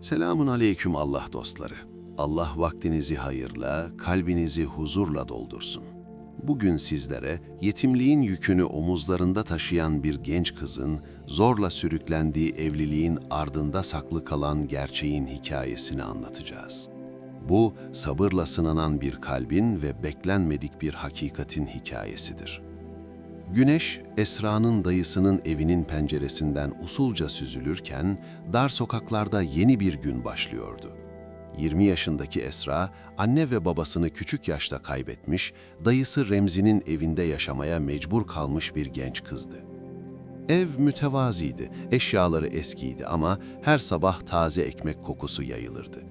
Selamun aleyküm Allah dostları. Allah vaktinizi hayırla, kalbinizi huzurla doldursun. Bugün sizlere yetimliğin yükünü omuzlarında taşıyan bir genç kızın zorla sürüklendiği evliliğin ardında saklı kalan gerçeğin hikayesini anlatacağız. Bu sabırla sınanan bir kalbin ve beklenmedik bir hakikatin hikayesidir. Güneş, Esra'nın dayısının evinin penceresinden usulca süzülürken, dar sokaklarda yeni bir gün başlıyordu. 20 yaşındaki Esra, anne ve babasını küçük yaşta kaybetmiş, dayısı Remzi'nin evinde yaşamaya mecbur kalmış bir genç kızdı. Ev mütevaziydi, eşyaları eskiydi ama her sabah taze ekmek kokusu yayılırdı.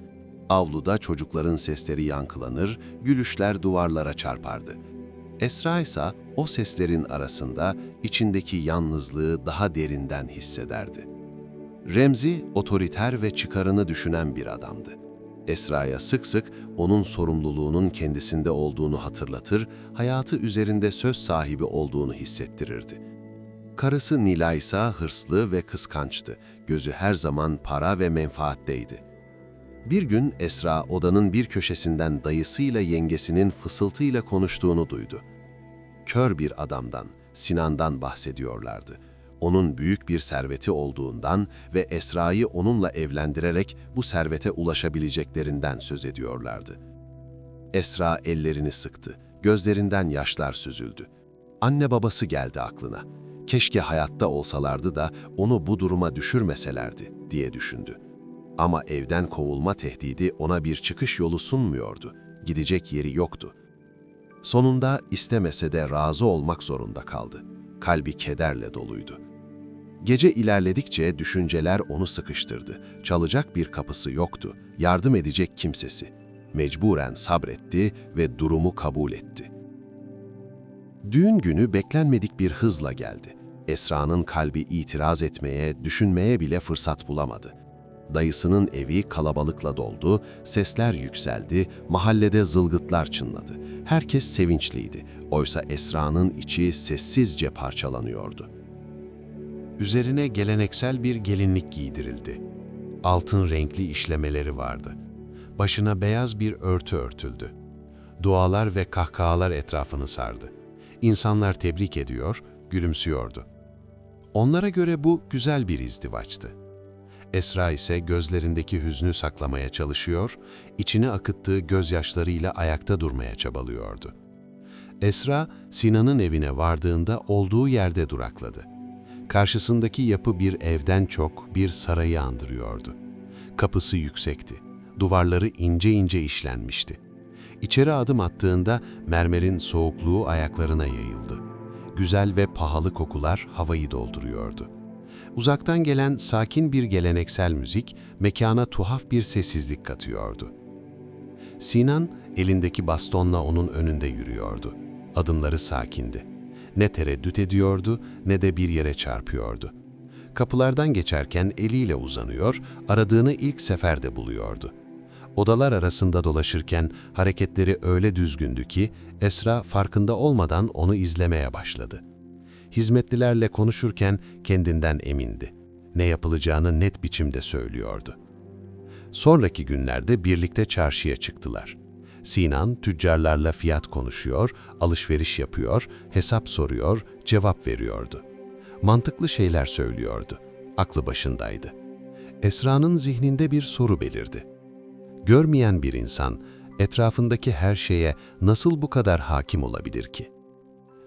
Avluda çocukların sesleri yankılanır, gülüşler duvarlara çarpardı. Esra ise o seslerin arasında içindeki yalnızlığı daha derinden hissederdi. Remzi otoriter ve çıkarını düşünen bir adamdı. Esra'ya sık sık onun sorumluluğunun kendisinde olduğunu hatırlatır, hayatı üzerinde söz sahibi olduğunu hissettirirdi. Karısı Nila ise hırslı ve kıskançtı. Gözü her zaman para ve menfaatteydi. Bir gün Esra odanın bir köşesinden dayısıyla yengesinin fısıltıyla konuştuğunu duydu. Kör bir adamdan, Sinan'dan bahsediyorlardı. Onun büyük bir serveti olduğundan ve Esra'yı onunla evlendirerek bu servete ulaşabileceklerinden söz ediyorlardı. Esra ellerini sıktı, gözlerinden yaşlar süzüldü. Anne babası geldi aklına. Keşke hayatta olsalardı da onu bu duruma düşürmeselerdi diye düşündü. Ama evden kovulma tehdidi ona bir çıkış yolu sunmuyordu. Gidecek yeri yoktu. Sonunda istemese de razı olmak zorunda kaldı. Kalbi kederle doluydu. Gece ilerledikçe düşünceler onu sıkıştırdı. Çalacak bir kapısı yoktu, yardım edecek kimsesi. Mecburen sabretti ve durumu kabul etti. Düğün günü beklenmedik bir hızla geldi. Esra'nın kalbi itiraz etmeye, düşünmeye bile fırsat bulamadı. Dayısının evi kalabalıkla doldu, sesler yükseldi, mahallede zılgıtlar çınladı. Herkes sevinçliydi. Oysa Esra'nın içi sessizce parçalanıyordu. Üzerine geleneksel bir gelinlik giydirildi. Altın renkli işlemeleri vardı. Başına beyaz bir örtü örtüldü. Dualar ve kahkahalar etrafını sardı. İnsanlar tebrik ediyor, gülümsüyordu. Onlara göre bu güzel bir izdivaçtı. Esra ise gözlerindeki hüznü saklamaya çalışıyor, içine akıttığı gözyaşlarıyla ayakta durmaya çabalıyordu. Esra, Sinan'ın evine vardığında olduğu yerde durakladı. Karşısındaki yapı bir evden çok bir sarayı andırıyordu. Kapısı yüksekti, duvarları ince ince işlenmişti. İçeri adım attığında mermerin soğukluğu ayaklarına yayıldı. Güzel ve pahalı kokular havayı dolduruyordu. Uzaktan gelen sakin bir geleneksel müzik mekana tuhaf bir sessizlik katıyordu. Sinan elindeki bastonla onun önünde yürüyordu. Adımları sakindi. Ne tereddüt ediyordu ne de bir yere çarpıyordu. Kapılardan geçerken eliyle uzanıyor, aradığını ilk seferde buluyordu. Odalar arasında dolaşırken hareketleri öyle düzgündü ki Esra farkında olmadan onu izlemeye başladı. Hizmetlilerle konuşurken kendinden emindi. Ne yapılacağını net biçimde söylüyordu. Sonraki günlerde birlikte çarşıya çıktılar. Sinan tüccarlarla fiyat konuşuyor, alışveriş yapıyor, hesap soruyor, cevap veriyordu. Mantıklı şeyler söylüyordu. Aklı başındaydı. Esra'nın zihninde bir soru belirdi. Görmeyen bir insan etrafındaki her şeye nasıl bu kadar hakim olabilir ki?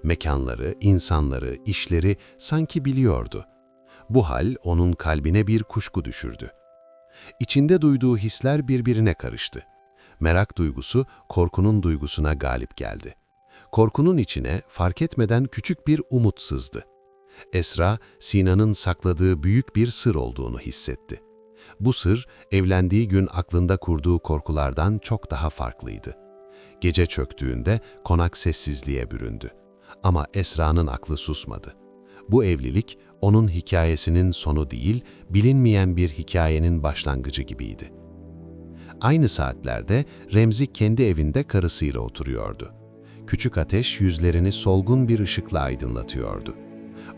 Mekanları, insanları, işleri sanki biliyordu. Bu hal onun kalbine bir kuşku düşürdü. İçinde duyduğu hisler birbirine karıştı. Merak duygusu korkunun duygusuna galip geldi. Korkunun içine fark etmeden küçük bir umut sızdı. Esra, Sinan'ın sakladığı büyük bir sır olduğunu hissetti. Bu sır, evlendiği gün aklında kurduğu korkulardan çok daha farklıydı. Gece çöktüğünde konak sessizliğe büründü. Ama Esra'nın aklı susmadı. Bu evlilik, onun hikayesinin sonu değil, bilinmeyen bir hikayenin başlangıcı gibiydi. Aynı saatlerde Remzi kendi evinde karısıyla oturuyordu. Küçük ateş yüzlerini solgun bir ışıkla aydınlatıyordu.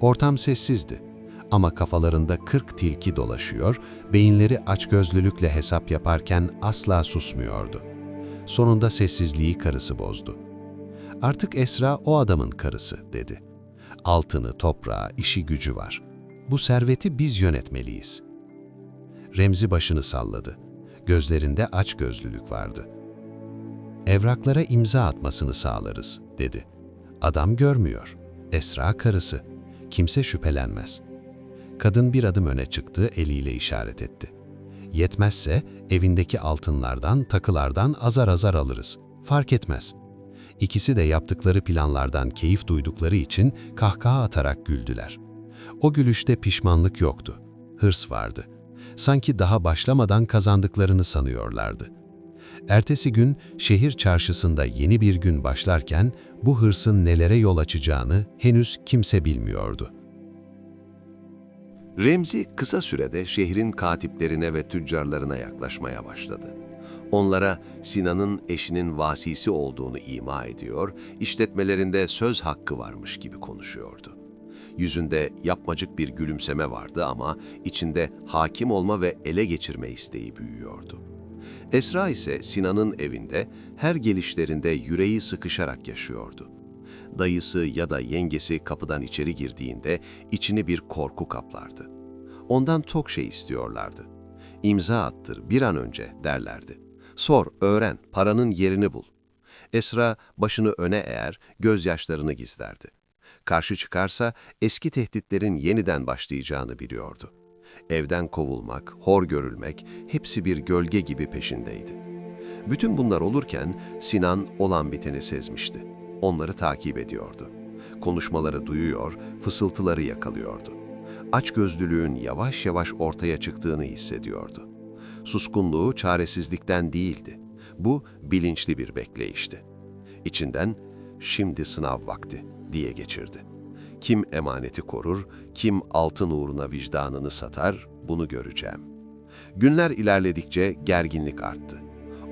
Ortam sessizdi. Ama kafalarında kırk tilki dolaşıyor, beyinleri açgözlülükle hesap yaparken asla susmuyordu. Sonunda sessizliği karısı bozdu. Artık Esra o adamın karısı, dedi. Altını, toprağı, işi gücü var. Bu serveti biz yönetmeliyiz. Remzi başını salladı. Gözlerinde açgözlülük vardı. Evraklara imza atmasını sağlarız, dedi. Adam görmüyor. Esra karısı. Kimse şüphelenmez. Kadın bir adım öne çıktı, eliyle işaret etti. Yetmezse evindeki altınlardan, takılardan azar azar alırız. Fark etmez. İkisi de yaptıkları planlardan keyif duydukları için kahkaha atarak güldüler. O gülüşte pişmanlık yoktu. Hırs vardı. Sanki daha başlamadan kazandıklarını sanıyorlardı. Ertesi gün şehir çarşısında yeni bir gün başlarken bu hırsın nelere yol açacağını henüz kimse bilmiyordu. Remzi kısa sürede şehrin katiplerine ve tüccarlarına yaklaşmaya başladı. Onlara Sinan'ın eşinin vasisi olduğunu ima ediyor, işletmelerinde söz hakkı varmış gibi konuşuyordu. Yüzünde yapmacık bir gülümseme vardı ama içinde hakim olma ve ele geçirme isteği büyüyordu. Esra ise Sinan'ın evinde her gelişlerinde yüreği sıkışarak yaşıyordu. Dayısı ya da yengesi kapıdan içeri girdiğinde içini bir korku kaplardı. Ondan çok şey istiyorlardı. İmza attır bir an önce derlerdi. Sor, öğren, paranın yerini bul. Esra başını öne eğer, gözyaşlarını gizlerdi. Karşı çıkarsa eski tehditlerin yeniden başlayacağını biliyordu. Evden kovulmak, hor görülmek hepsi bir gölge gibi peşindeydi. Bütün bunlar olurken Sinan olan biteni sezmişti. Onları takip ediyordu. Konuşmaları duyuyor, fısıltıları yakalıyordu. Açgözlülüğün yavaş yavaş ortaya çıktığını hissediyordu. Suskunluğu çaresizlikten değildi. Bu bilinçli bir bekleyişti. İçinden şimdi sınav vakti diye geçirdi. Kim emaneti korur, kim altın uğruna vicdanını satar, bunu göreceğim. Günler ilerledikçe gerginlik arttı.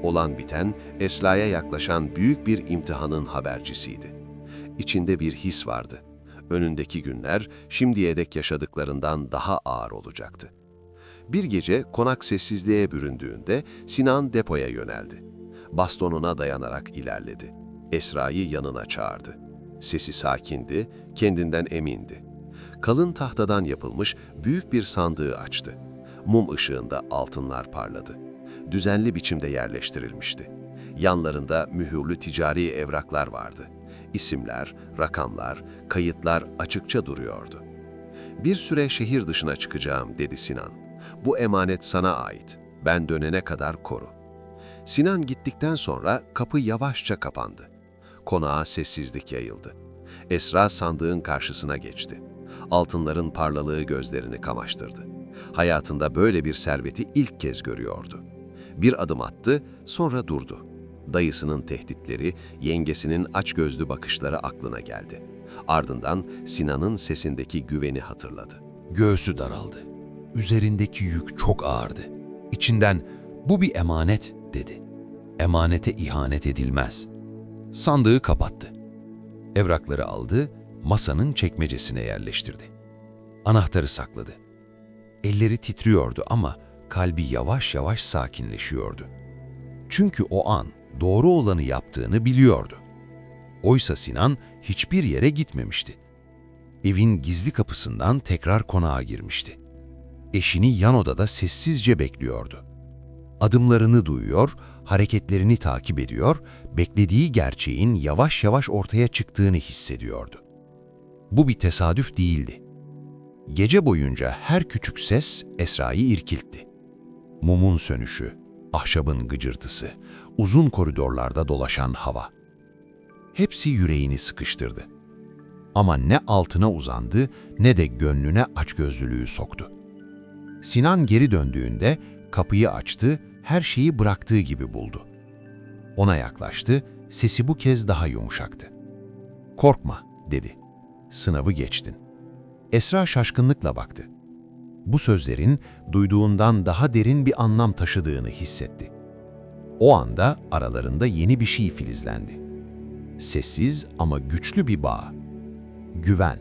Olan biten, Esla'ya yaklaşan büyük bir imtihanın habercisiydi. İçinde bir his vardı. Önündeki günler şimdiye dek yaşadıklarından daha ağır olacaktı. Bir gece konak sessizliğe büründüğünde Sinan depoya yöneldi. Bastonuna dayanarak ilerledi. Esra'yı yanına çağırdı. Sesi sakindi, kendinden emindi. Kalın tahtadan yapılmış büyük bir sandığı açtı. Mum ışığında altınlar parladı. Düzenli biçimde yerleştirilmişti. Yanlarında mühürlü ticari evraklar vardı. İsimler, rakamlar, kayıtlar açıkça duruyordu. Bir süre şehir dışına çıkacağım dedi Sinan. Bu emanet sana ait. Ben dönene kadar koru. Sinan gittikten sonra kapı yavaşça kapandı. Konağa sessizlik yayıldı. Esra sandığın karşısına geçti. Altınların parlalığı gözlerini kamaştırdı. Hayatında böyle bir serveti ilk kez görüyordu. Bir adım attı, sonra durdu. Dayısının tehditleri, yengesinin açgözlü bakışları aklına geldi. Ardından Sinan'ın sesindeki güveni hatırladı. Göğsü daraldı. Üzerindeki yük çok ağırdı. İçinden bu bir emanet dedi. Emanete ihanet edilmez. Sandığı kapattı. Evrakları aldı, masanın çekmecesine yerleştirdi. Anahtarı sakladı. Elleri titriyordu ama kalbi yavaş yavaş sakinleşiyordu. Çünkü o an doğru olanı yaptığını biliyordu. Oysa Sinan hiçbir yere gitmemişti. Evin gizli kapısından tekrar konağa girmişti. Eşini yan odada sessizce bekliyordu. Adımlarını duyuyor, hareketlerini takip ediyor, beklediği gerçeğin yavaş yavaş ortaya çıktığını hissediyordu. Bu bir tesadüf değildi. Gece boyunca her küçük ses Esra'yı irkiltti. Mumun sönüşü, ahşabın gıcırtısı, uzun koridorlarda dolaşan hava. Hepsi yüreğini sıkıştırdı. Ama ne altına uzandı ne de gönlüne açgözlülüğü soktu. Sinan geri döndüğünde kapıyı açtı, her şeyi bıraktığı gibi buldu. Ona yaklaştı, sesi bu kez daha yumuşaktı. "Korkma." dedi. "Sınavı geçtin." Esra şaşkınlıkla baktı. Bu sözlerin duyduğundan daha derin bir anlam taşıdığını hissetti. O anda aralarında yeni bir şey filizlendi. Sessiz ama güçlü bir bağ. Güven.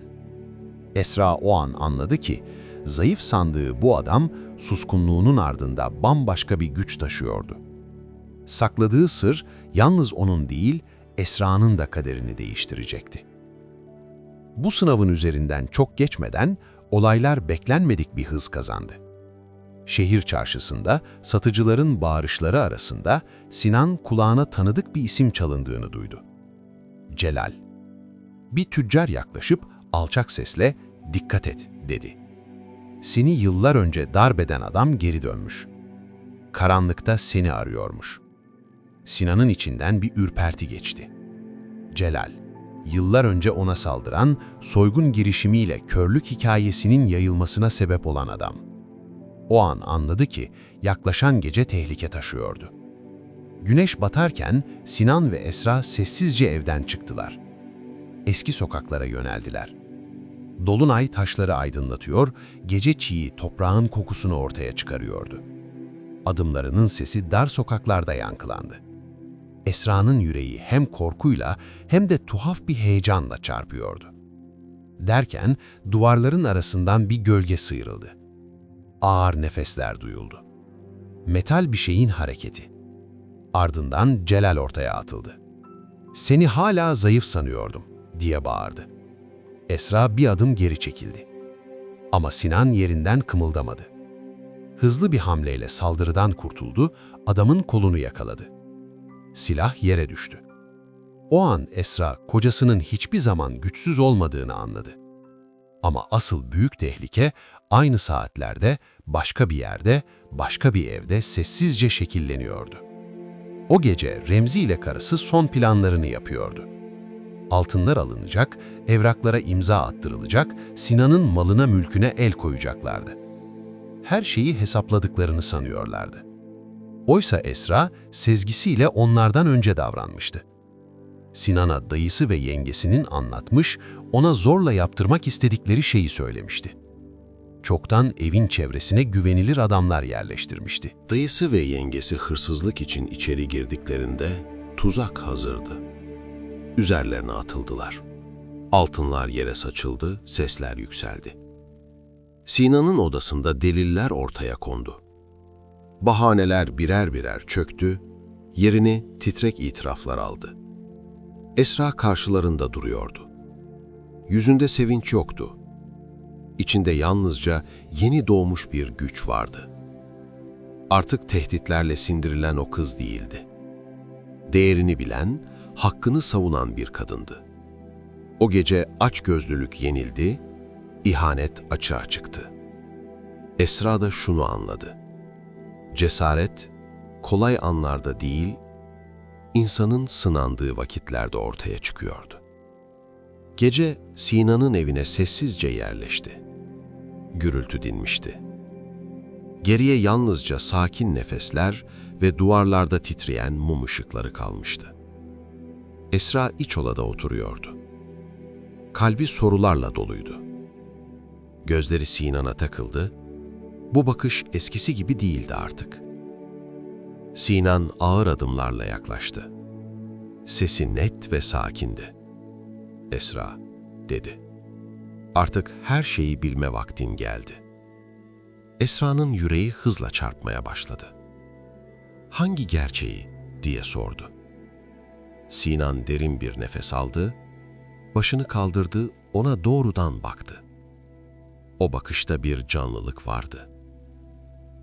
Esra o an anladı ki zayıf sandığı bu adam suskunluğunun ardında bambaşka bir güç taşıyordu. Sakladığı sır yalnız onun değil, Esra'nın da kaderini değiştirecekti. Bu sınavın üzerinden çok geçmeden olaylar beklenmedik bir hız kazandı. Şehir çarşısında satıcıların bağırışları arasında Sinan kulağına tanıdık bir isim çalındığını duydu. Celal. Bir tüccar yaklaşıp alçak sesle "Dikkat et." dedi. Seni yıllar önce darbeden adam geri dönmüş. Karanlıkta seni arıyormuş. Sinan'ın içinden bir ürperti geçti. Celal, yıllar önce ona saldıran, soygun girişimiyle körlük hikayesinin yayılmasına sebep olan adam. O an anladı ki yaklaşan gece tehlike taşıyordu. Güneş batarken Sinan ve Esra sessizce evden çıktılar. Eski sokaklara yöneldiler. Dolunay taşları aydınlatıyor, gece çiği toprağın kokusunu ortaya çıkarıyordu. Adımlarının sesi dar sokaklarda yankılandı. Esra'nın yüreği hem korkuyla hem de tuhaf bir heyecanla çarpıyordu. Derken duvarların arasından bir gölge sıyrıldı. Ağır nefesler duyuldu. Metal bir şeyin hareketi. Ardından Celal ortaya atıldı. "Seni hala zayıf sanıyordum." diye bağırdı. Esra bir adım geri çekildi. Ama Sinan yerinden kımıldamadı. Hızlı bir hamleyle saldırıdan kurtuldu, adamın kolunu yakaladı. Silah yere düştü. O an Esra kocasının hiçbir zaman güçsüz olmadığını anladı. Ama asıl büyük tehlike aynı saatlerde, başka bir yerde, başka bir evde sessizce şekilleniyordu. O gece Remzi ile karısı son planlarını yapıyordu. Altınlar alınacak, evraklara imza attırılacak, Sinan'ın malına mülküne el koyacaklardı. Her şeyi hesapladıklarını sanıyorlardı. Oysa Esra sezgisiyle onlardan önce davranmıştı. Sinan'a dayısı ve yengesinin anlatmış, ona zorla yaptırmak istedikleri şeyi söylemişti. Çoktan evin çevresine güvenilir adamlar yerleştirmişti. Dayısı ve yengesi hırsızlık için içeri girdiklerinde tuzak hazırdı. Üzerlerine atıldılar. Altınlar yere saçıldı, sesler yükseldi. Sinan'ın odasında deliller ortaya kondu. Bahaneler birer birer çöktü, yerini titrek itiraflar aldı. Esra karşılarında duruyordu. Yüzünde sevinç yoktu. İçinde yalnızca yeni doğmuş bir güç vardı. Artık tehditlerle sindirilen o kız değildi. Değerini bilen, hakkını savunan bir kadındı. O gece açgözlülük yenildi, ihanet açığa çıktı. Esra da şunu anladı. Cesaret, kolay anlarda değil, insanın sınandığı vakitlerde ortaya çıkıyordu. Gece Sinan'ın evine sessizce yerleşti. Gürültü dinmişti. Geriye yalnızca sakin nefesler ve duvarlarda titreyen mum ışıkları kalmıştı. Esra iç odada oturuyordu. Kalbi sorularla doluydu. Gözleri Sinan'a takıldı. Bu bakış eskisi gibi değildi artık. Sinan ağır adımlarla yaklaştı. Sesi net ve sakindi. Esra, dedi. Artık her şeyi bilme vaktin geldi. Esra'nın yüreği hızla çarpmaya başladı. Hangi gerçeği? diye sordu. Sinan derin bir nefes aldı, başını kaldırdı, ona doğrudan baktı. O bakışta bir canlılık vardı.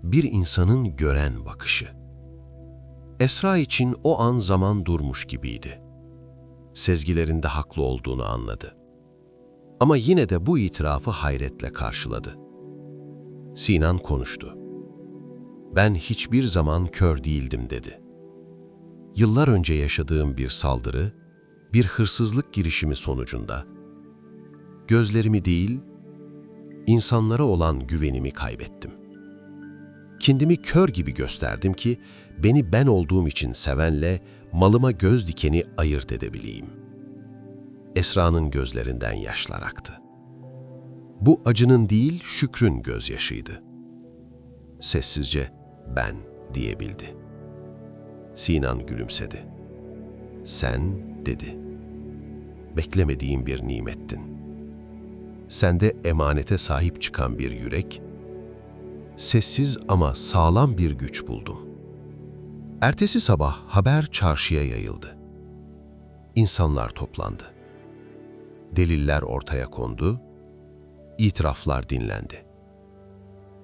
Bir insanın gören bakışı. Esra için o an zaman durmuş gibiydi. Sezgilerinde haklı olduğunu anladı. Ama yine de bu itirafı hayretle karşıladı. Sinan konuştu. Ben hiçbir zaman kör değildim dedi. Yıllar önce yaşadığım bir saldırı, bir hırsızlık girişimi sonucunda gözlerimi değil, insanlara olan güvenimi kaybettim. Kendimi kör gibi gösterdim ki beni ben olduğum için sevenle malıma göz dikeni ayırt edebileyim. Esra'nın gözlerinden yaşlar aktı. Bu acının değil şükrün gözyaşıydı. Sessizce ben diyebildi. Sinan gülümsedi. Sen dedi. Beklemediğim bir nimettin. sende emanete sahip çıkan bir yürek, sessiz ama sağlam bir güç buldum. Ertesi sabah haber çarşıya yayıldı. İnsanlar toplandı. Deliller ortaya kondu, itiraflar dinlendi.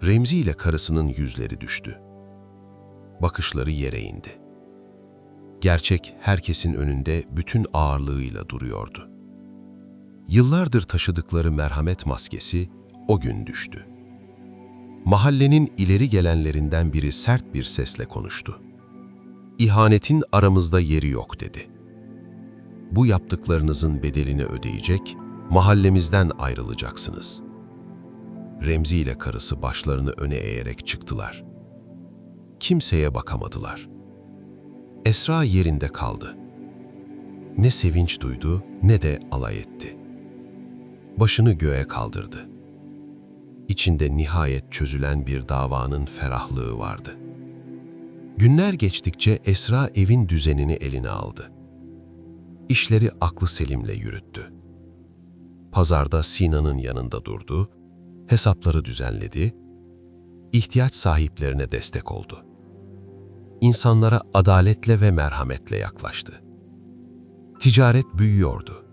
Remzi ile karısının yüzleri düştü. Bakışları yere indi. Gerçek herkesin önünde bütün ağırlığıyla duruyordu. Yıllardır taşıdıkları merhamet maskesi o gün düştü. Mahallenin ileri gelenlerinden biri sert bir sesle konuştu. İhanetin aramızda yeri yok dedi. Bu yaptıklarınızın bedelini ödeyecek, mahallemizden ayrılacaksınız. Remzi ile karısı başlarını öne eğerek çıktılar. Kimseye bakamadılar. Esra yerinde kaldı. Ne sevinç duydu ne de alay etti. Başını göğe kaldırdı. İçinde nihayet çözülen bir davanın ferahlığı vardı. Günler geçtikçe Esra evin düzenini eline aldı. İşleri aklı selimle yürüttü. Pazarda Sinan'ın yanında durdu, hesapları düzenledi, ihtiyaç sahiplerine destek oldu. İnsanlara adaletle ve merhametle yaklaştı. Ticaret büyüyordu.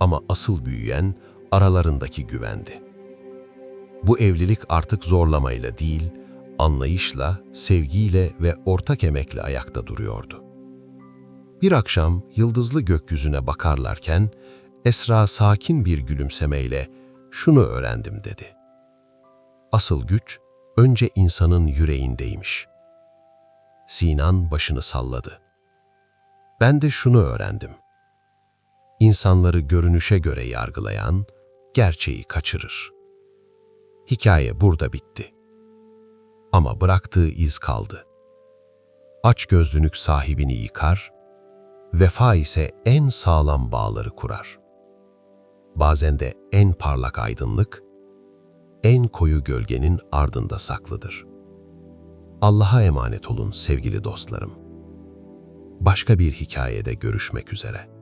Ama asıl büyüyen aralarındaki güvendi. Bu evlilik artık zorlamayla değil, anlayışla, sevgiyle ve ortak emekle ayakta duruyordu. Bir akşam yıldızlı gökyüzüne bakarlarken Esra sakin bir gülümsemeyle şunu öğrendim dedi. Asıl güç önce insanın yüreğindeymiş. Sinan başını salladı. Ben de şunu öğrendim. İnsanları görünüşe göre yargılayan gerçeği kaçırır. Hikaye burada bitti. Ama bıraktığı iz kaldı. Aç gözlünük sahibini yıkar, vefa ise en sağlam bağları kurar. Bazen de en parlak aydınlık, en koyu gölgenin ardında saklıdır. Allah'a emanet olun sevgili dostlarım. Başka bir hikayede görüşmek üzere.